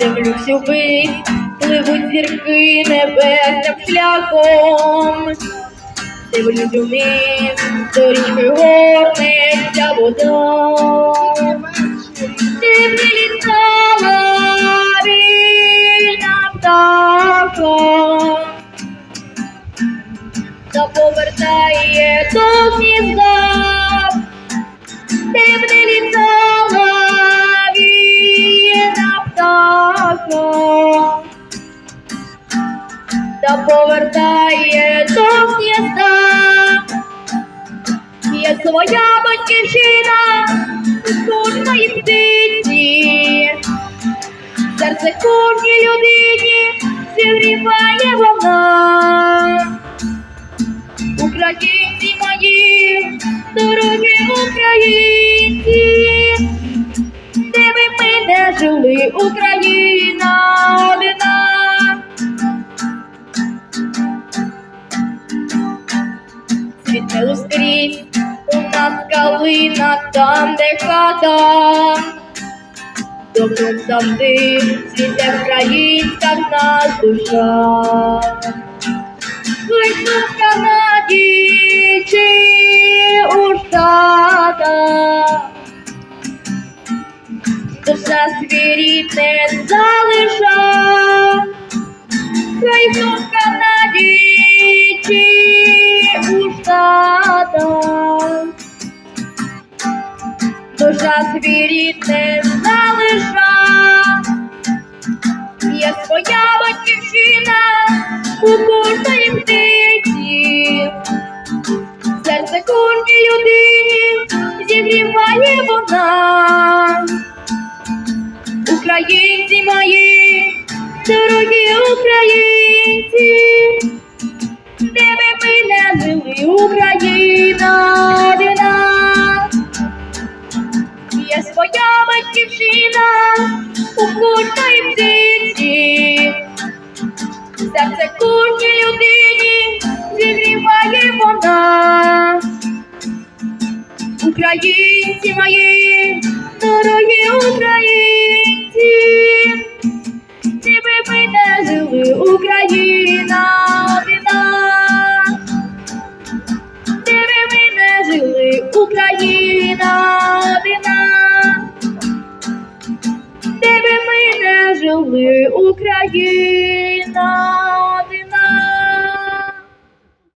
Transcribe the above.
Дивлюсь увись, пливуть зірки небесним шляхом. Дивлюсь униз, до річки горниться вода. Ти прилітала вільна птаха, та повертає до гнізда. Ти прилітала та повертає до гнізда. Є своя батьківщина кожної птиці, серце кожній людині зігріває вона. Українці мої, дорогі українці, де ми не жили, Україна Цвіте ускрізь, у нас калина там, де хата. Добром завжди цвіте українська в нас душа. Лише в Канаді чи у Штатах. Душа свій не залиша. Хай то в Канаді Душа свій рід не залиша. Є своя батьківщина у кожної птиці. Серце кожній людині зігріває вона. Українці мої, дорогі українці, Одна. Є своя батьківщина у кожної птиці. Серце кожній людині зігріває вона. Українці мої, дорогі українці, Одна. Де би ми не жили, Україна